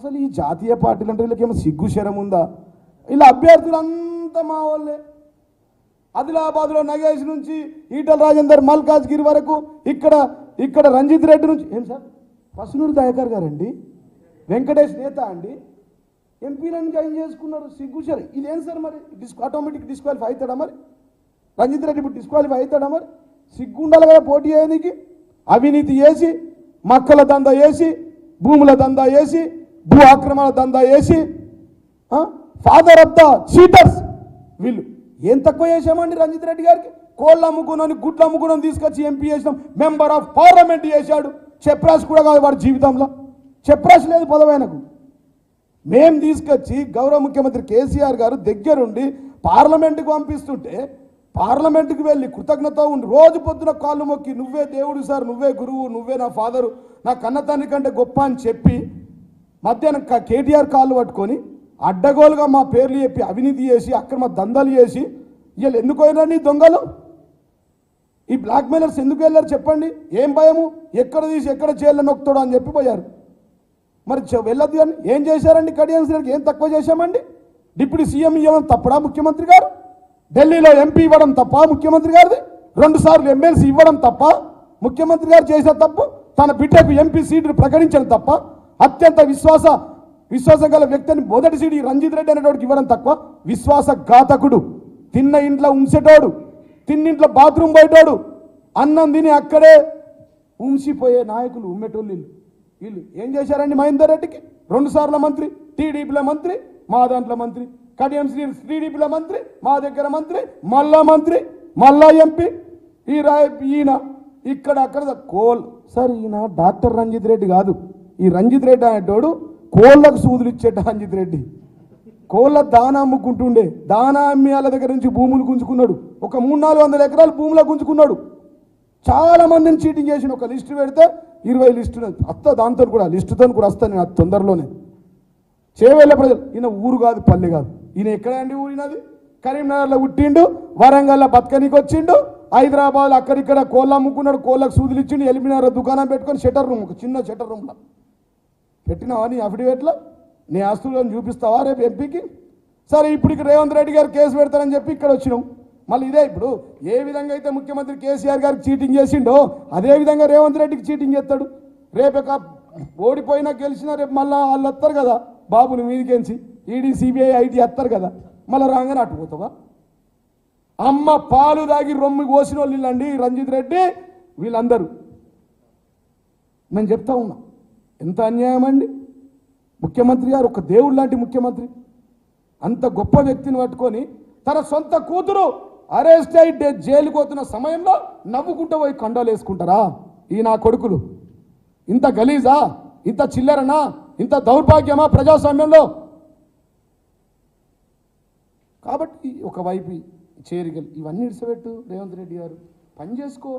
అసలు ఈ జాతీయ పార్టీలు అంటే వీళ్ళకేమో సిగ్గు శరం ఉందా? ఇలా అభ్యర్థులు అంతా మా వాళ్ళే. ఆదిలాబాద్లో నగేష్ నుంచి ఈటల రాజేందర్ మల్కాజ్గిరి వరకు ఇక్కడ ఇక్కడ రంజిత్ రెడ్డి నుంచి ఏం సార్? పసునూరు దయాకర్ గారండి. వెంకటేష్ నేత అండి. ఎంపీలను జాయిన్ చేసుకున్నారు. సిగ్గుచారు ఇదేం సార్ మరి? డిస్ ఆటోమేటిక్ డిస్క్వాలిఫై అవుతాడా మరి? రంజిత్ రెడ్డి ఇప్పుడు డిస్క్వాలిఫై అవుతాడా మరి? సిగ్గు ఉండాలి కదా పోటీ చేయడానికి అవినీతి చేసి మక్కల దందా వేసి భూముల దందా వేసి భూ ఆక్రమణ దందా వేసి ఫాదర్ ఆఫ్ ద చీటర్స్ వీళ్ళు. ఏం తక్కువ చేసామండి రంజిత్ రెడ్డి గారికి? కోళ్ళు అమ్ముకున్నాను గుడ్లు అమ్ముకున్నాను తీసుకొచ్చి ఎంపీ చేసినాం. మెంబర్ ఆఫ్ పార్లమెంట్ చేశాడు. చెప్రాస్ కూడా కాదు వాడి జీవితంలో. చెప్రాస్ లేదు పదవైనకు మేం తీసుకొచ్చి గౌరవ ముఖ్యమంత్రి కేసీఆర్ గారు దగ్గరుండి పార్లమెంటుకు పంపిస్తుంటే పార్లమెంటుకు వెళ్ళి కృతజ్ఞత ఉండి రోజు పొద్దున కాళ్ళు మొక్కి నువ్వే దేవుడు సార్ నువ్వే గురువు నువ్వే నా ఫాదరు నా కన్న తండ్రి కంటే గొప్ప అని చెప్పి మధ్యాహ్నం క- కేటీఆర్ కాళ్ళు పట్టుకొని అడ్డగోలుగా మా పేర్లు చెప్పి అవినీతి చేసి అక్రమ దందాలు చేసి వీళ్ళు ఎందుకు పోయినారు దొంగలు? ఈ బ్లాక్ మెయిలర్స్ ఎందుకు వెళ్ళారు చెప్పండి? ఏం భయము? ఎక్కడ తీసి ఎక్కడ చేయాలని నొక్కుతాడు అని చెప్పి పోయారు. మరి చె- వెళ్ళొద్దు అని ఏం చేశారండి కడియన్స్ ఏం తక్కువ చేశామండి? డిప్యూటీ సీఎం ఇవ్వడం తప్పడా ముఖ్యమంత్రి గారు? ఢిల్లీలో ఎంపీ ఇవ్వడం తప్ప ముఖ్యమంత్రి గారిది? రెండు సార్లు ఎమ్మెల్సీ ఇవ్వడం తప్ప? ముఖ్యమంత్రి గారు చేసిన తప్పు తన బిడ్డకు ఎంపీ సీటును ప్రకటించడం తప్ప? అత్యంత విశ్వాస విశ్వాసం గల వ్యక్తిని మొదటి సిడి రంజిత్ రెడ్డి అనేటోడికి ఇవ్వడం తక్కువ. విశ్వాసఘాతకుడు తిన్న ఇంట్లో ఉంచేటోడు. తిన్నింట్లో బాత్రూమ్ పోయేటోడు. అన్నం తిని అక్కడే ఉంచిపోయే నాయకులు ఉమ్మేటోళ్ళు వీళ్ళు. వీళ్ళు ఏం చేశారండి మహేందర్ రెడ్డికి? రెండు సార్ల మంత్రి టీడీపీల మంత్రి మా దాంట్లో మంత్రి. కడియం శ్రీ టీడీపీల మంత్రి మా దగ్గర మంత్రి మళ్ళా మంత్రి మళ్ళా ఎంపీ. ఈ రాయ ఈయన ఇక్కడ అక్కడ కోల్. సార్ ఈయన డాక్టర్ రంజిత్ రెడ్డి కాదు. ఈ రంజిత్ రెడ్డి అనేటోడు కోళ్ళకు సూదులు ఇచ్చేట రంజిత్ రెడ్డి. కోళ్ళ దానా అమ్ముకుంటుండే. దానా అమ్మి వాళ్ళ దగ్గర నుంచి భూములు గుంజుకున్నాడు. ఒక మూడు నాలుగు వందల ఎకరాలు భూములకు గుంజుకున్నాడు. చాలా మందిని చీటింగ్ చేసిన ఒక లిస్టు పెడితే ఇరవై లిస్టు అత్త దాంతో కూడా లిస్టుతో కూడా వస్తాను నేను తొందరలోనే. చేవేళ్ళ ప్రజలు. ఈయన ఊరు కాదు పల్లె కాదు. ఈయన ఎక్కడ అండి ఊరినది కరీంనగర్లో పుట్టిండు వరంగల్లో బతకనికి వచ్చిండు హైదరాబాద్ అక్కడిక్కడ కోళ్ళు అమ్ముకున్నాడు కోళ్ళకు సూదులు ఇచ్చిండు ఎలిమినార్ దుకాణం పెట్టుకొని షటర్ రూమ్ ఒక చిన్న షటర్ రూమ్లో. పెట్టినావా నీ అఫిడవిట్లో? నీ ఆస్తులను చూపిస్తావా రేపు ఎంపీకి? సరే ఇప్పుడు ఇక్కడ రేవంత్ రెడ్డి గారు కేసు పెడతారని చెప్పి ఇక్కడ వచ్చినాం. మళ్ళీ ఇదే ఇప్పుడు ఏ విధంగా అయితే ముఖ్యమంత్రి కేసీఆర్ గారికి చీటింగ్ చేసిండో అదే విధంగా రేవంత్ రెడ్డికి చీటింగ్ చేస్తాడు. రేపు ఒక ఓడిపోయినా గెలిచినా రేపు మళ్ళీ వాళ్ళు వస్తారు కదా బాబుని మీదికెంచి. ఈడీ సిబిఐ ఐటీ వస్తారు కదా మళ్ళీ రాగానే అటు పోతావా? అమ్మ పాలు దాగి రొమ్మి కోసిన వాళ్ళు రంజిత్ రెడ్డి వీళ్ళందరూ. నేను చెప్తా ఉన్నా. ఎంత అన్యాయం అండి? ముఖ్యమంత్రి గారు ఒక దేవుడు లాంటి ముఖ్యమంత్రి. అంత గొప్ప వ్యక్తిని పట్టుకొని తన సొంత కూతురు అరెస్ట్ అయి జైలుకు పోతున్న సమయంలో నవ్వుకుంటూ పోయి కండలు వేసుకుంటారా? ఈ నా కొడుకులు. ఇంత గలీజా? ఇంత చిల్లరనా? ఇంత దౌర్భాగ్యమా ప్రజాస్వామ్యంలో? కాబట్టి ఒకవైపు చేరికలు ఇవన్నీ ఇడిసబెట్టు రేవంత్ రెడ్డి గారు. పని చేసుకో.